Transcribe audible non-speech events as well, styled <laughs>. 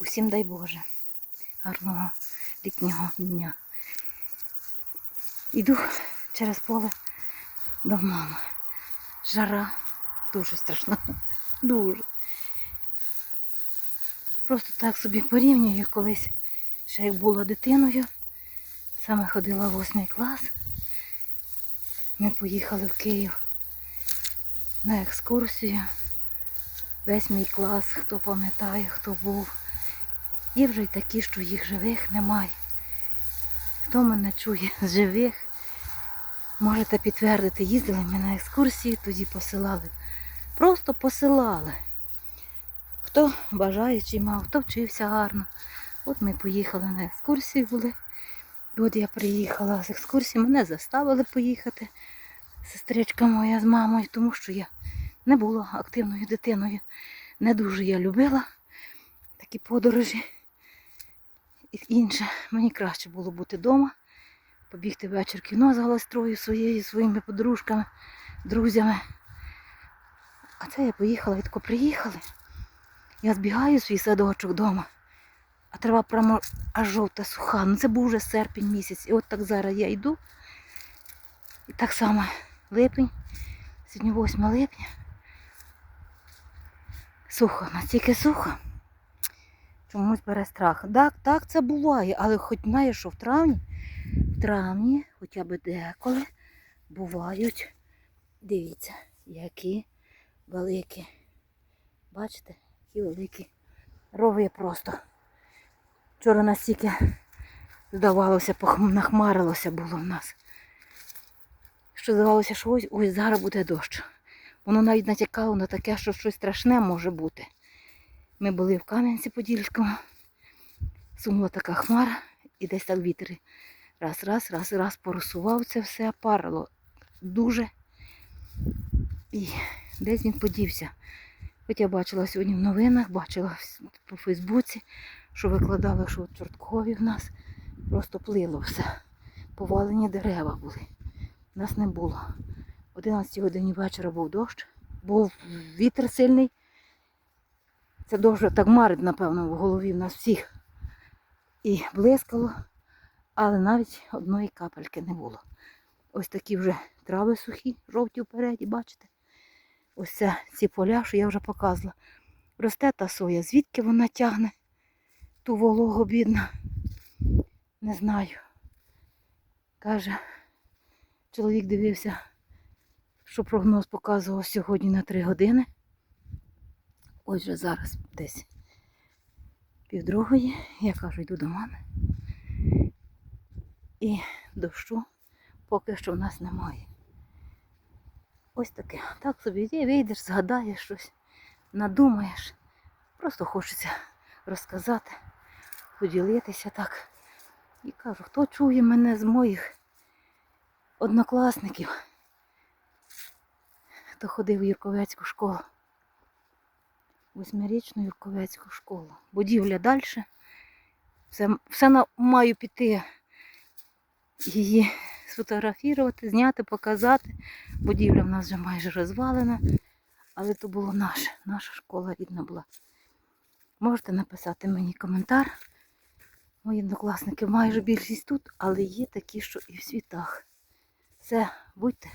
Усім дай Боже. Гарного літнього дня. Іду через поле до мами. Жара дуже страшна. <laughs> Дуже. Просто так собі порівнюю колись, ще як була дитиною. Саме ходила в восьмий клас. Ми поїхали в Київ на екскурсію. Весь мій клас, хто пам'ятає, хто був. Є вже й такі, що їх живих немає. Хто мене чує з живих, можете підтвердити, їздили ми на екскурсії, тоді посилали. Просто посилали. Хто бажаючий мав, хто вчився гарно. От ми поїхали на екскурсію були. От я приїхала з екскурсії, мене заставили поїхати, сестричка моя з мамою, тому що я не була активною дитиною. Не дуже я любила такі подорожі. І інше, мені краще було бути вдома, побігти вечір кіно з галастрою своєю, своїми подружками, друзями. А це я поїхала, тако приїхали. Я збігаю свій садочок вдома, а трава прямо аж жовта суха. Ну це був вже серпень місяць. І от так зараз я йду. І так само липень, сьогодні 8 липня. Сухо, настільки сухо. Чомусь бере страх. Так, так це буває, але хоч знаєш, що в травні, в травні, хоча б деколи, бувають, дивіться, які великі. Бачите, які великі рови просто. Вчора настільки, здавалося, нахмарилося було в нас. Що здавалося, що ось ось зараз буде дощ. Воно навіть натякало на таке, що щось страшне може бути. Ми були в Кам'янці-Подільському, сунула така хмара, і десь так вітер раз, раз, раз, раз порусував це все, парило дуже. І десь він подівся. Хоч я бачила сьогодні в новинах, бачила по Фейсбуці, що викладали, що от чорткові в нас просто плило все. Повалені дерева були. Нас не було. О 11 годині вечора був дощ, був вітер сильний. Це дуже так марить, напевно, в голові в нас всіх. І блискало, але навіть одної капельки не було. Ось такі вже трави сухі, жовті впереді, бачите? Ось це, ці поля, що я вже показувала. Росте та соя. Звідки вона тягне ту вологу, бідна? Не знаю. Каже, чоловік дивився, що прогноз показував сьогодні на 3 години. Ось же зараз десь півдругої. Я кажу, йду до мами. І дощу поки що в нас немає. Ось таке. Так собі вийдеш, згадаєш щось, надумаєш. Просто хочеться розказати, поділитися так. І кажу, хто чує мене з моїх однокласників, хто ходив в Юрковецьку школу восьмирічну Юрковецьку школу. Будівля далі. Все, все на, маю піти її сфотографувати, зняти, показати. Будівля в нас вже майже розвалена, але то було наше, наша школа рідна була. Можете написати мені коментар. Мої однокласники майже більшість тут, але є такі, що і в світах. Все, будьте